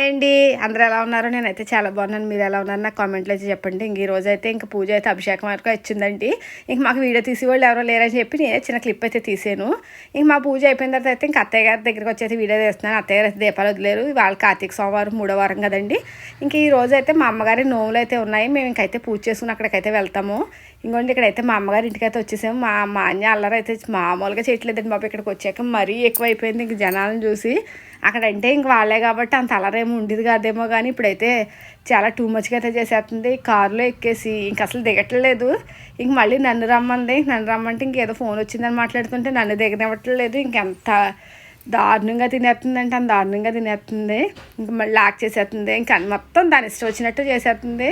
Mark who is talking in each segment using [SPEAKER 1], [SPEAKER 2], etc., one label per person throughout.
[SPEAKER 1] Hi అండి. అందరూ ఎలా ఉన్నారు? నేనైతే చాలా బాగున్నాను. మీరు ఎలా ఉన్నారు? నాకు కామెంట్లో అయితే చెప్పండి. ఇంక ఈ రోజు అయితే ఇంక పూజ అయితే అభిషేకం వరకు వచ్చిందండి ఇంక మాకు వీడియో తీసి వాళ్ళు ఎవరో లేరని చెప్పి నేనే చిన్న క్లిప్ అయితే తీసాను. ఇంక మా పూజ అయిపోయిన తర్వాత అయితే ఇంక అత్తయ్య గారి దగ్గరికి వచ్చి అయితే వీడియో తీస్తున్నాను. అత్తయ్య గారు అయితే దీపాలు వదిలేరు. వాళ్ళ కార్తీక సోమవారం మూడో వారం కదండి. ఇంక ఈ రోజు అయితే మా అమ్మగారి నోములు అయితే ఉన్నాయి. మేము ఇంకైతే పూజ చేసుకుని అక్కడికైతే వెళ్తాము. ఇంకోండి ఇక్కడైతే మా అమ్మగారి ఇంటికి అయితే వచ్చేసాము. మా మా అన్న అల్లరైతే మామూలుగా చేయట్లేదండి బాబు. ఇక్కడికి వచ్చాక మరీ ఎక్కువైపోయింది. ఇంక జనాలను చూసి అక్కడ అంటే ఇంక వాళ్ళే కాబట్టి అంత అలరేమి ఉండేది కాదేమో కానీ ఇప్పుడైతే చాలా టూ మచ్గా అయితే చేసేస్తుంది కారులో ఎక్కేసి ఇంక అసలు దిగట్లేదు. ఇంక మళ్ళీ నన్ను రమ్మంది. నన్ను రమ్మంటే ఇంకేదో ఫోన్ వచ్చిందని మాట్లాడుతుంటే నన్ను దిగనివ్వట్లేదు. ఇంకెంత దారుణంగా తినేస్తుందంటే అంత దారుణంగా తినేస్తుంది ఇంక మళ్ళీ లాక్ చేసేస్తుంది ఇంకా మొత్తం దాని ఇష్టం వచ్చినట్టు చేసేస్తుంది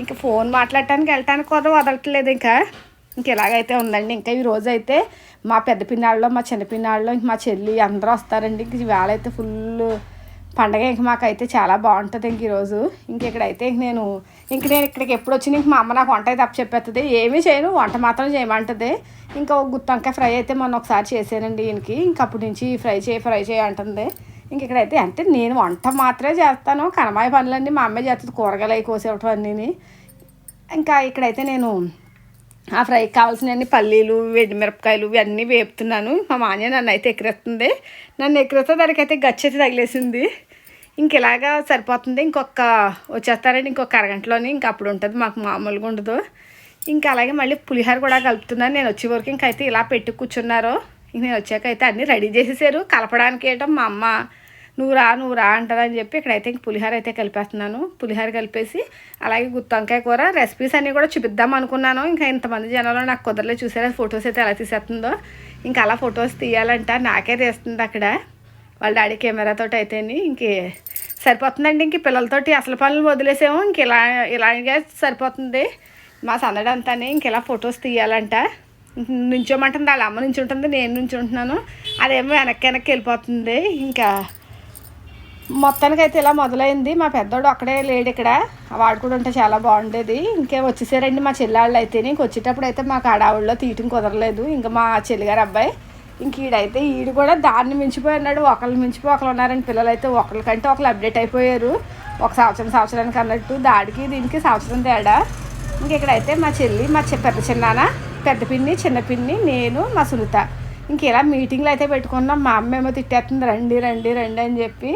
[SPEAKER 1] ఇంకా ఫోన్ మాట్లాడటానికి వెళ్ళటానికి కూడా వదలట్లేదు ఇంకా. ఇంకెలాగైతే ఉందండి ఇంకా ఈ రోజు అయితే మా పెద్ద పిన్నాళ్ళలో మా చిన్న పిన్నాళ్ళలో ఇంక మా చెల్లి అందరూ వస్తారండి. ఇంక ఇవాళ అయితే ఫుల్ పండగ ఇంక మాకైతే చాలా బాగుంటుంది ఇంక ఈరోజు ఇంక ఇక్కడైతే ఇంక నేను ఇంక నేను ఇక్కడికి ఎప్పుడు వచ్చినా ఇంక మా అమ్మ నాకు వంట అయితే చెప్పేస్తుంది ఏమీ చేయను వంట మాత్రం చేయమంటుంది. ఇంకా ఒక గుత్తంకాయ ఫ్రై అయితే మొన్న ఒకసారి చేశానండి ఈయనకి. ఇంక అప్పటి నుంచి ఫ్రై చేయి ఫ్రై చేయి అంటుంది. ఇంక ఇక్కడైతే అంటే నేను వంట మాత్రమే చేస్తాను. కనమాయ పనులన్నీ మా అమ్మాయి చేస్తుంది. కూరగాయలు అవి కోసేవటం అన్నీ ఇంకా ఇక్కడైతే నేను ఆ ఫ్రైకి కావాల్సినవన్నీ పల్లీలు మిరపకాయలు ఇవన్నీ వేపుతున్నాను. మా మాన్య నన్ను అయితే ఎక్కిరేస్తుంది నన్ను ఎక్కిరిస్తే దానికైతే గచ్చెత్తి తగిలేసింది. ఇంక ఇలాగా సరిపోతుంది. ఇంకొక వచ్చేస్తారని ఇంకొక అరగంటలోని ఇంక అప్పుడు ఉంటుంది. మాకు మామూలుగా ఉండదు. ఇంకా అలాగే మళ్ళీ పులిహోర కూడా కలుపుతున్నాను. నేను వచ్చే వరకు ఇంకైతే ఇలా పెట్టి కూర్చున్నారు. ఇంక నేను వచ్చాక అయితే అన్నీ రెడీ చేసేసారు. కలపడానికి ఏటో మా అమ్మ నువ్వు రా నువ్వు రా అంటారని చెప్పి ఇక్కడైతే ఇంక పులిహోర అయితే కలిపేస్తున్నాను. పులిహోర కలిపేసి అలాగే గుత్తంకాయ కూర రెసిపీస్ అన్నీ కూడా చూపిద్దాం అనుకున్నాను. ఇంకా ఇంతమంది జనాలు నాకు కుదరలే చూసారా ఫొటోస్ అయితే ఎలా తీసేస్తుందో. ఇంకా అలా ఫొటోస్ తీయాలంట నాకే తీస్తుంది అక్కడ. వాళ్ళ డాడీ కెమెరాతో అయితేని ఇంక సరిపోతుందండి. ఇంక పిల్లలతోటి అసలు పనులు వదిలేసాము. ఇంక ఇలా ఇలాగే సరిపోతుంది. మా సందడి అంతానే ఇంక ఇలా ఫొటోస్ తీయాలంట. నుంచోమంటుంది వాళ్ళ అమ్మ నుంచి ఉంటుంది నేను నుంచి ఉంటున్నాను అదేమో వెనక్కి వెనక్కి వెళ్ళిపోతుంది. ఇంకా మొత్తానికి అయితే ఇలా మొదలైంది. మా పెద్దోడు అక్కడే లేడు ఇక్కడ. వాడు కూడా ఉంటే చాలా బాగుండేది. ఇంకే వచ్చేసారండి మా చెల్లాళ్ళు అయితే ఇంక వచ్చేటప్పుడు అయితే మాకు ఆడావుల్లో తీయటం కుదరలేదు. ఇంకా మా చెల్లిగారు అబ్బాయి ఇంక ఈడైతే ఈడు కూడా దాన్ని మించిపోయి ఉన్నాడు. ఒకళ్ళు మించిపోయి ఒకళ్ళు ఉన్నారండి పిల్లలు అయితే ఒకరికంటే ఒకళ్ళు అప్డేట్ అయిపోయారు. ఒక సంవత్సరం సంవత్సరానికి అన్నట్టు దాడికి దీనికి సంవత్సరం తేడా. ఇంక ఇక్కడైతే మా చెల్లి మా పెద్ద చిన్నాన పెద్ద పిన్ని చిన్న పిన్ని నేను మా సునీత. ఇంక ఇలా మీటింగ్లు అయితే పెట్టుకున్నాం. మా అమ్మ ఏమో తిట్టేస్తుంది రండి రండి రండి అని చెప్పి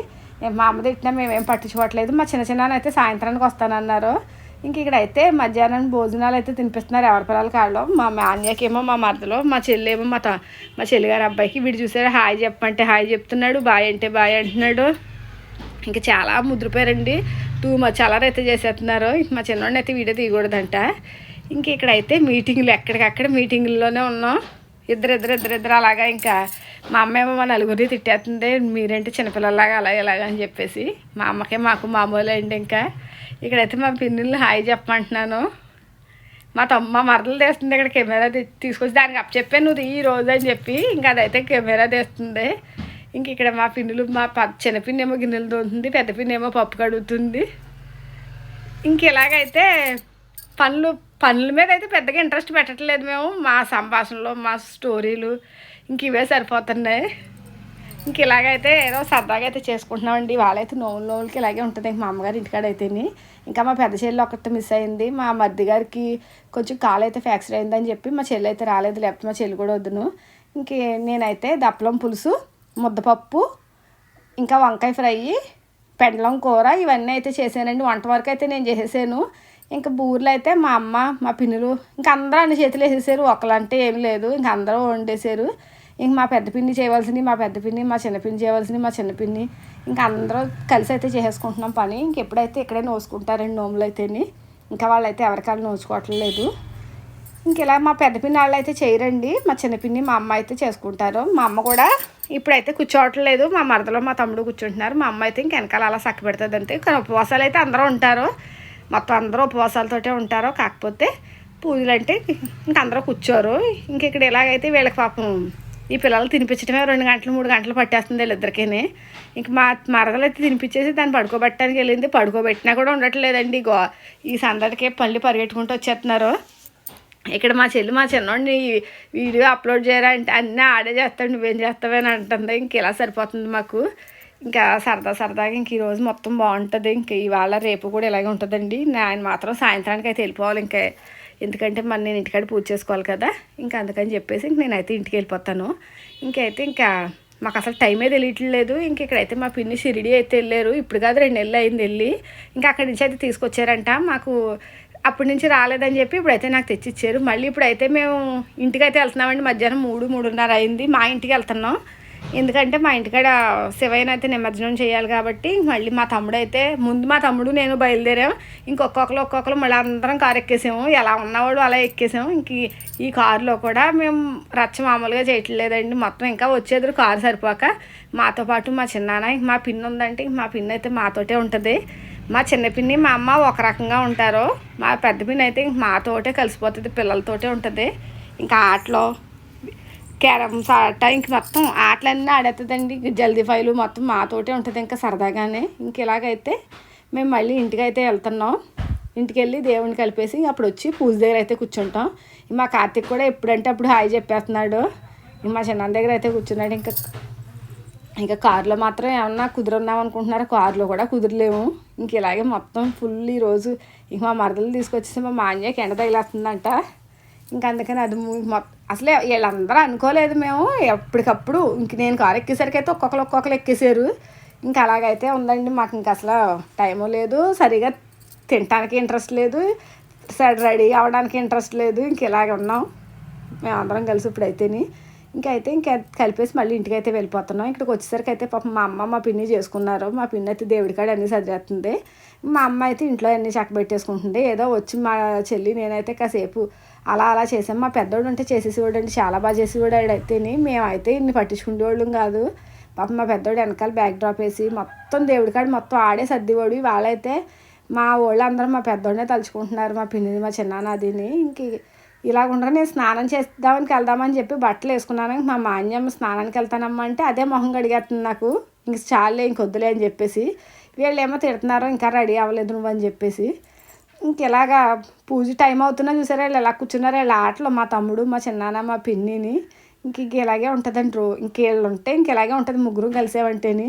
[SPEAKER 1] మా అమ్మ తిట్టినా మేమేం పట్టించుకోవట్లేదు. మా చిన్న చిన్న అయితే సాయంత్రానికి వస్తానన్నారు. ఇంక ఇక్కడ అయితే మధ్యాహ్నం భోజనాలు అయితే తినిపిస్తున్నారు ఎవరి పిల్లల కాళ్ళు. మా మాన్యకేమో మా మరదలో మా చెల్లేమో మా త మా చెల్లిగారి అబ్బాయికి వీడు చూసారు హాయ్ చెప్పంటే హాయ్ చెప్తున్నాడు బాయ్ అంటే బాయ్ అంటున్నాడు. ఇంకా చాలా ముద్రపోయారండి. టూ మచ్ అలర్ అయితే చేసేస్తున్నారు. మా చిన్నోడిని అయితే వీడియో తీయకూడదంట. ఇంక ఇక్కడైతే మీటింగ్లు ఎక్కడికక్కడ మీటింగుల్లోనే ఉన్నాం. ఇద్దరు ఇద్దరు ఇద్దరు ఇద్దరు అలాగా ఇంకా మా అమ్మ ఏమో మా నలుగురిని తిట్టేస్తుంది మీరేంటి చిన్నపిల్లలాగా అలా ఇలాగా అని చెప్పేసి. మా అమ్మకే మాకు మామూలు అండి ఇంకా. ఇక్కడైతే మా పిన్నులు హాయ్ చెప్పమంటున్నాను. మా తమ్మ మా మరదలు తీస్తుంది ఇక్కడ కెమెరా తీసుకొచ్చి దానికి అప్ చెప్పాను నువ్వు ఈ రోజు అని చెప్పి ఇంకా అదైతే కెమెరా తీస్తుంది. ఇంక ఇక్కడ మా పిన్నులు మా చిన్న పిన్ ఏమో గిన్నెలు తోతుంది పెద్ద పిన్నేమో ఏమో పప్పు కడుగుతుంది. ఇంక ఇలాగైతే పనులు పనుల మీద అయితే పెద్దగా ఇంట్రెస్ట్ పెట్టట్లేదు మేము. మా సంభాషణలో మా స్టోరీలు ఇంక ఇవే సరిపోతున్నాయి. ఇంక ఇలాగైతే ఏదో సరదాగా అయితే చేసుకుంటున్నామండి. వాళ్ళైతే నోవులు నోవులకి ఇలాగే ఉంటుంది. ఇంక మా అమ్మగారి ఇంటికాడ అయితేని ఇంకా మా పెద్ద చెల్లి ఒకటి మిస్ అయింది. మా మర్ది గారికి కొంచెం కాలు అయితే ఫ్రాక్చర్ అయిందని చెప్పి మా చెల్లి అయితే రాలేదు. లేకపోతే మా చెల్లి కూడా వద్దును. ఇంక నేనైతే దప్పలం పులుసు ముద్దపప్పు ఇంకా వంకాయ ఫ్రై పెండలం కూర ఇవన్నీ అయితే చేశానండి. వంట వరకు అయితే నేను చేసేసాను. ఇంకా బూర్లు అయితే మా అమ్మ మా పిన్నులు ఇంకా అందరూ అన్ని చేతులు వేసేసారు. ఒకలంటే ఏం లేదు. ఇంక అందరూ వండేసారు. ఇంక మా పెద్ద పిన్ని చేయవలసింది మా పెద్ద పిన్ని మా చిన్న పిన్ని చేయవలసింది మా చిన్న పిన్ని. ఇంకా అందరూ కలిసి అయితే చేసేసుకుంటున్నాం పని. ఇంకెప్పుడైతే ఇక్కడే నోసుకుంటారండి నోములు అయితేని ఇంకా వాళ్ళైతే ఎవరికాళ్ళు నోచుకోవట్లేదు ఇంక ఇలా మా పెద్ద పిన్ని వాళ్ళు అయితే చేయరండి. మా చిన్న పిన్ని మా అమ్మ అయితే చేసుకుంటారు. మా అమ్మ కూడా ఇప్పుడైతే కూర్చోవట్లేదు. మా మరదలో మా తమ్ముడు కూర్చుంటున్నారు. మా అమ్మ అయితే ఇంక వెనకాల అలా సక్క పెడుతుంది అంతే కానీ ఉపవాసాలు అయితే అందరూ ఉంటారు. మొత్తం అందరూ ఉపవాసాలతోటే ఉంటారు కాకపోతే పూజలు అంటే ఇంక అందరూ కూర్చోరు. ఇంక ఇక్కడ ఎలాగైతే వీళ్ళకి పాపం ఈ పిల్లలు తినిపించడమే రెండు గంటలు మూడు గంటలు పట్టేస్తుంది వీళ్ళిద్దరికీ ఇంక మా మరదలు అయితే తినిపించేసి దాన్ని పడుకోబెట్టడానికి వెళ్ళింది. పడుకోబెట్టినా కూడా ఉండట్లేదండి. గో ఈ సందడికే పళ్ళు పరిగెట్టుకుంటూ వచ్చేస్తున్నారు. ఇక్కడ మా చెల్లి మా చిన్నోడిని వీడియో అప్లోడ్ చేయరా అంటే అన్నీ ఆడే చేస్తాడు. నువ్వేం చేస్తావని అంటుంది. ఇంక ఇలా సరిపోతుంది మాకు. ఇంకా సరదా సరదాగా ఇంక ఈరోజు మొత్తం బాగుంటుంది. ఇంక ఇవాళ రేపు కూడా ఇలాగే ఉంటుందండి. ఆయన మాత్రం సాయంత్రానికి అయితే వెళ్ళిపోవాలి. ఇంకా ఎందుకంటే మరి నేను ఇంటికాడ పూజ చేసుకోవాలి కదా. ఇంకా అందుకని చెప్పేసి ఇంక నేనైతే ఇంటికి వెళ్ళిపోతాను. ఇంకైతే ఇంకా మాకు అసలు టైమే తెలియట్లేదు. ఇంక ఇక్కడైతే మా పిన్ని షిరిడి అయితే వెళ్ళారు. ఇప్పుడు కాదు రెండు నెలలు అయింది వెళ్ళి. ఇంకా అక్కడి నుంచి అయితే తీసుకొచ్చారంట. మాకు అప్పటి నుంచి రాలేదని చెప్పి ఇప్పుడైతే నాకు తెచ్చిచ్చారు. మళ్ళీ ఇప్పుడైతే మేము ఇంటికైతే వెళ్తున్నామండి. మధ్యాహ్నం మూడు మూడున్నర అయింది. మా ఇంటికి వెళ్తున్నాం. ఎందుకంటే మా ఇంటికాడ శివయ్యని అయితే నిమజ్జనం చేయాలి కాబట్టి మళ్ళీ మా తమ్ముడు అయితే ముందు మా తమ్ముడు నేను బయలుదేరాం ఇంకొక్కొక్కరు ఒక్కొక్కరు మళ్ళీ అందరం కారు ఎక్కేసాము. ఎలా ఉన్నవాడు అలా ఎక్కేసాము. ఇంక ఈ- కారులో కూడా మేము రచ్చ మామూలుగా చేయట్లేదండి. మొత్తం ఇంకా వచ్చేది కారు సరిపోక. మాతో పాటు మా చిన్నాన్న మా పిన్ ఉందంటే మా పిన్ అయితే మాతోటే ఉంటుంది. మా చిన్న పిన్ని మా అమ్మ ఒక రకంగా ఉంటారు. మా పెద్ద పిన్ని అయితే ఇంక మాతోటే కలిసిపోతుంది పిల్లలతోటే ఉంటుంది. ఇంకా ఆటలో క్యారమ్స్ ఆట ఇంక మొత్తం ఆటలన్నీ ఆడేస్తుందండి జల్దీ ఫైలు మొత్తం మాతోటే ఉంటుంది ఇంకా సరదాగానే. ఇంక ఇలాగైతే మేము మళ్ళీ ఇంటికి అయితే వెళ్తున్నాం. ఇంటికి వెళ్ళి దేవుని కలిపేసి అప్పుడు వచ్చి పూజ దగ్గర అయితే కూర్చుంటాం. మా కార్తీక్ కూడా ఎప్పుడంటే అప్పుడు హాయ్ చెప్పేస్తున్నాడు. మా చిన్న దగ్గర అయితే కూర్చున్నాడు. ఇంకా ఇంకా కారులో మాత్రం ఏమన్నా కుదురున్నాం అనుకుంటున్నారు? కారులో కూడా కుదరలేము. ఇంక ఇలాగే మొత్తం ఫుల్ ఈరోజు ఇంక మా మరదలు తీసుకొచ్చేసి మా మాన్యకి ఎండ తగిలేస్తుందంట. ఇంకా అందుకని అది మొత్తం అసలే వీళ్ళందరూ అనుకోలేదు మేము. ఎప్పటికప్పుడు ఇంక నేను కారు ఎక్కేసరికి అయితే ఒక్కొక్కరు ఒక్కొక్కరు ఎక్కేసారు. ఇంకా అలాగైతే ఉందండి. మాకు ఇంక అసలు టైము లేదు. సరిగా తినడానికి ఇంట్రెస్ట్ లేదు. సైడ్ రెడీ అవ్వడానికి ఇంట్రెస్ట్ లేదు. ఇంక ఇలాగే ఉన్నాం. మేమందరం కలిసి ఇప్పుడు అయితేని ఇంకా అయితే కలిపేసి మళ్ళీ ఇంటికి అయితే వెళ్ళిపోతున్నాం. ఇక్కడికి వచ్చేసరికి అయితే పాపం మా అమ్మ మా పిన్ని చేసుకున్నారు. మా పిన్ని అయితే దేవుడి కాడ అన్నీ సరిచేస్తుంది మా అమ్మ అయితే ఇంట్లో అన్నీ చక్క పెట్టేసుకుంటుంది ఏదో వచ్చి మా చెల్లి నేనైతే కాసేపు అలా అలా చేసాం మా పెద్దోడు ఉంటే చేసేసేవాడు అండి. చాలా బాగా చేసేవాడు అయితేని మేమైతే ఇన్ని పట్టించుకునేవాళ్ళం కాదు. పాపం మా పెద్దోడు వెనకాల బ్యాక్ డ్రాప్ వేసి మొత్తం దేవుడి కాడి మొత్తం ఆడే సర్దివాడు. వాళ్ళైతే మా వాళ్ళు అందరూ మా పెద్దోడనే తలుచుకుంటున్నారు. మా పిన్నిని మా చిన్నానాదిని. ఇంక ఇలాగ ఉండగా నేను స్నానం చేద్దామని వెళ్దామని చెప్పి బట్టలు వేసుకున్నాను. మా మాన్యమ్మ స్నానానికి వెళ్తానమ్మా అంటే అదే మొహం కడిగేస్తుంది నాకు. ఇంక చాలే ఇంకొద్దులే అని చెప్పేసి. వీళ్ళు ఏమో తిడుతున్నారు ఇంకా రెడీ అవ్వలేదు నువ్వు అని చెప్పేసి. ఇంక ఇలాగా పూజ టైం అవుతున్నా చూసారా వీళ్ళు ఎలా కూర్చున్నారు వీళ్ళ ఆటలో. మా తమ్ముడు మా చిన్నాన్న మా పిన్నిని ఇంక ఇంక ఇలాగే ఉంటుందండి రో ఇంక వీళ్ళు ఉంటే ఇంక ఇలాగే ఉంటుంది ముగ్గురు కలిసేవంటేని.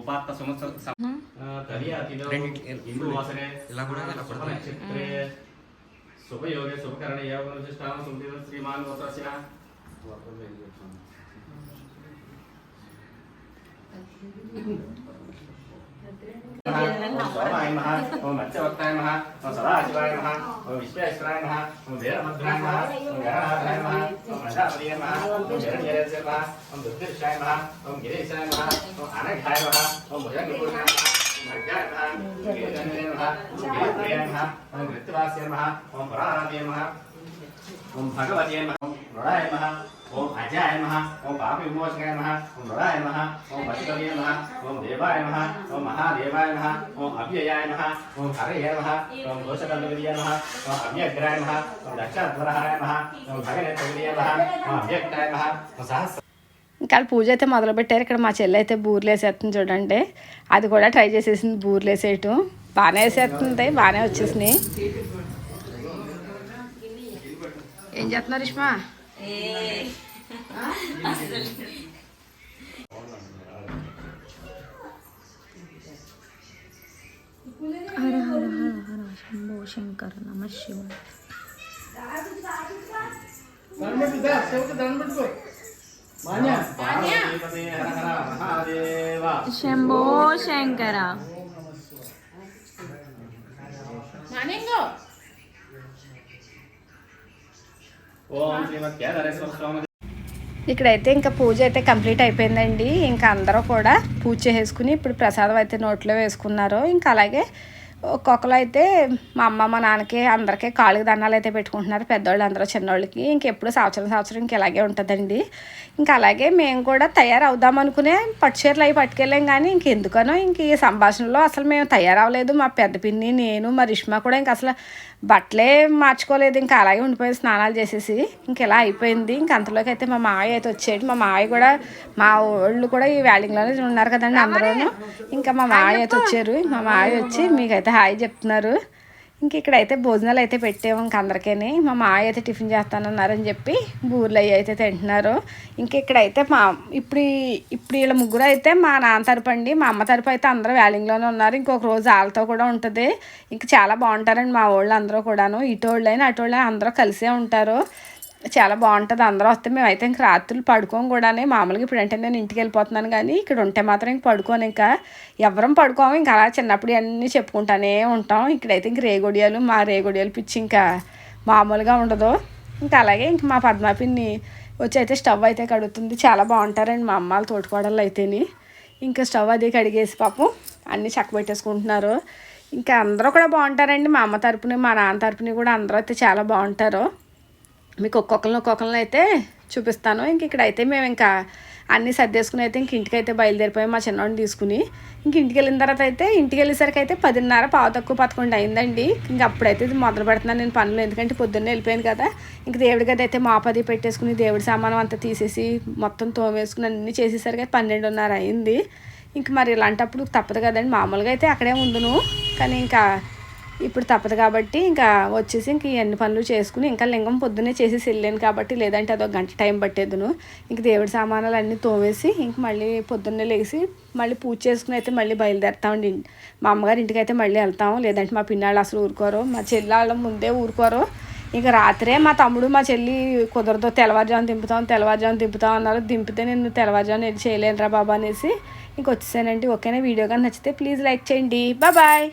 [SPEAKER 2] ఉపాత్త సంవత్సర
[SPEAKER 3] ఇలా కూడా
[SPEAKER 2] శుభయోగే శుభకరణ యోగ శ్రీమాన్ శ్రీమాన్ వసస్య ఓం మహా ఓం మత్స్యవక్తాయ మహా ఓం సదాశివాయ మహా ఓం విశ్వేశ్వరాయ మహా ఓం వీరభద్రాయ మహా ఓం గణనాథాయ మహా ఓం ప్రజాపతియ మహా ఓం జగన్యరేశ్వర మహా ఓం దుర్గేశాయ మహా ఓం గిరీశాయ మహా ఓం అనఘాయ మహా ఓం భుజంగపూర్ణాయ మహా ఓం భగవతే నమః ఓం నరాయ నమః ఓం అజాయ నమః ఓం పాప విమోచకాయ నమః ఓం నరాయ నమః ఓం వశికవే నమః ఓం దేవాయ నమః ఓం మహాదేవాయ నమః ఓం అవ్యయాయ నమః ఓం హరయ నమః ఓం దోషదండవిదయ నమః ఓం అవ్యగ్రాయ నమః ఓం దక్షాధ్వరహాయ నమః ఓం భగనేత్రవిదయ నమః ఓం అవ్యక్తాయ నమః ఓం సహస్ర
[SPEAKER 1] ఇంకా పూజ అయితే మొదలు పెట్టారు ఇక్కడ మా చెల్లి అయితే బూర్లు వేసేస్తుంది చూడండి. అది కూడా ట్రై చేసేసింది బూర్లు వేసేయటం. బాగానే వేసేస్తుంది బాగానే వచ్చేసినాయి. ఏం చేస్తున్నారు రిష్మా
[SPEAKER 4] హర హర హర హర శంభో శంకర నమ శివ
[SPEAKER 2] పార్వతీపతే హర హర మహాదేవ
[SPEAKER 4] శంభో శంకర
[SPEAKER 1] ఇక్కడైతే ఇంకా పూజ అయితే కంప్లీట్ అయిపోయిందండి. ఇంకా అందరూ కూడా పూజ చేసుకుని ఇప్పుడు ప్రసాదం అయితే నోట్లో వేసుకున్నారు. ఇంకా అలాగే ఒక్కొక్కరు అయితే మా అమ్మ మా నాన్నకి అందరికీ కాళ్ళకి దండాలు అయితే పెట్టుకుంటున్నారు. పెద్దవాళ్ళు అందరూ చిన్నవాళ్ళకి ఇంకెప్పుడు సంవత్సరం సంవత్సరం ఇంక ఇలాగే ఉంటుందండి. ఇంకా అలాగే మేము కూడా తయారవుదాం అనుకునే పట్టు చీరలు అవి పట్టుకెళ్ళాం కానీ ఇంకెందుకనో ఇంక ఈ సంభాషణలో అసలు మేము తయారవ్వలేదు. మా పెద్ద పిన్ని నేను మా రిష్మా కూడా ఇంక అసలు బట్టలే మార్చుకోలేదు ఇంకా అలాగే ఉండిపోయి స్నానాలు చేసేసి. ఇంక ఇలా అయిపోయింది. ఇంక అంతలోకి అయితే మా మావయ్య అయితే వచ్చాడు. మా మావయ్య కూడా మా వాళ్ళు కూడా ఈ వ్యాలింగ్లోనే ఉన్నారు కదండి అందరూ ఇంకా మా మావయ్య అయితే వచ్చారు. మా మావయ్య వచ్చి మీకైతే హాయ్ చెప్తున్నారు. ఇంక ఇక్కడైతే భోజనాలు అయితే పెట్టాము ఇంక అందరికీ మా మాయ అయితే టిఫిన్ చేస్తానన్నారని చెప్పి బూర్లు అవి అయితే తింటున్నారు. ఇంక ఇక్కడైతే మా ఇప్పుడు ఇప్పుడు వీళ్ళ ముగ్గురు అయితే మా నాన్న తరపు అండి. మా అమ్మ తరపు అయితే అందరూ వ్యాలింగ్లోనే ఉన్నారు. ఇంకొక రోజు వాళ్ళతో కూడా ఉంటుంది. ఇంక చాలా బాగుంటారండి మా వాళ్ళు అందరూ కూడాను. ఇటోళ్ళైనా అటోళ్ళైనా అందరూ కలిసే ఉంటారు. చాలా బాగుంటుంది అందరూ వస్తే. మేమైతే ఇంక రాత్రులు పడుకోం కూడానే. మామూలుగా ఇప్పుడంటే నేను ఇంటికి వెళ్ళిపోతున్నాను కానీ ఇక్కడ ఉంటే మాత్రం ఇంక పడుకోను. ఇంకా ఎవరం పడుకోము. ఇంకా అలా చిన్నప్పుడు అన్నీ చెప్పుకుంటానే ఉంటాం. ఇక్కడైతే ఇంక రేగొడియాలు మా రేగొడియాలు పిచ్చి ఇంకా మామూలుగా ఉండదు. ఇంకా అలాగే ఇంక మా పద్మాపిన్ని వచ్చి అయితే స్టవ్ అయితే కడుగుతుంది. చాలా బాగుంటారండి మా అమ్మాళ్ళ తోటికోడళ్ళు అయితేని. ఇంకా స్టవ్ అది కడిగేసి పాపం అన్నీ చక్కబెట్టేసుకుంటున్నారు ఇంకా అందరూ కూడా బాగుంటారండి. మా అమ్మ తరపుని మా నాన్న తరపుని కూడా అందరూ అయితే చాలా బాగుంటారు. మీకు ఒక్కొక్కరిని ఒక్కొక్కరిని అయితే చూపిస్తాను. ఇంక ఇక్కడైతే మేము ఇంకా అన్నీ సర్దేసుకుని అయితే ఇంక ఇంటికైతే అయితే బయలుదేరిపోయాం మా చిన్నవాడిని తీసుకుని. ఇంక ఇంటికి వెళ్ళిన తర్వాత అయితే ఇంటికి వెళ్ళేసరికి అయితే పదిన్నర పావు తక్కువ పదకొండు అయిందండి. ఇంక అప్పుడైతే ఇది మొదలు పెడుతున్నాను నేను పనులు. ఎందుకంటే పొద్దున్నే వెళ్ళిపోయాను కదా. ఇంక దేవుడి గది అయితే మాపది పెట్టేసుకుని దేవుడి సామానం అంతా తీసేసి మొత్తం తోమేసుకుని అన్నీ చేసేసరికి అయితే పన్నెండున్నర అయింది. ఇంక మరి ఇలాంటప్పుడు తప్పదు కదండి. మామూలుగా అయితే అక్కడే ఉండును. కానీ ఇంకా ఇప్పుడు తప్పదు కాబట్టి ఇంకా వచ్చేసి ఇంక ఇవన్నీ పనులు చేసుకుని ఇంకా లింగం పొద్దున్నే చేసేసి వెళ్ళాను కాబట్టి లేదంటే అదొక గంట టైం పట్టేదును. ఇంక దేవుడి సామానాలు అన్నీ తోమేసి ఇంక మళ్ళీ పొద్దున్నే లేచి మళ్ళీ పూజ చేసుకుని అయితే మళ్ళీ బయలుదేరుతామండి మా అమ్మగారి ఇంటికి అయితే మళ్ళీ వెళ్తాము లేదంటే మా పిన్నాళ్ళు అసలు ఊరుకోరు. మా చెల్లి వాళ్ళ ముందే ఊరుకోరు. ఇంకా రాత్రే మా తమ్ముడు మా చెల్లి కుదరదు. తెల్లవారుజాము దింపుతాం తెల్లవారుజాము దింపుతాం అన్నారు. దింపితే నేను తెల్లవారుజాము ఏది చేయలేనురా బాబా అనేసి ఇంక వచ్చేసానండి. ఓకేనా? వీడియో కానీ నచ్చితే ప్లీజ్ లైక్ చేయండి. బాయ్.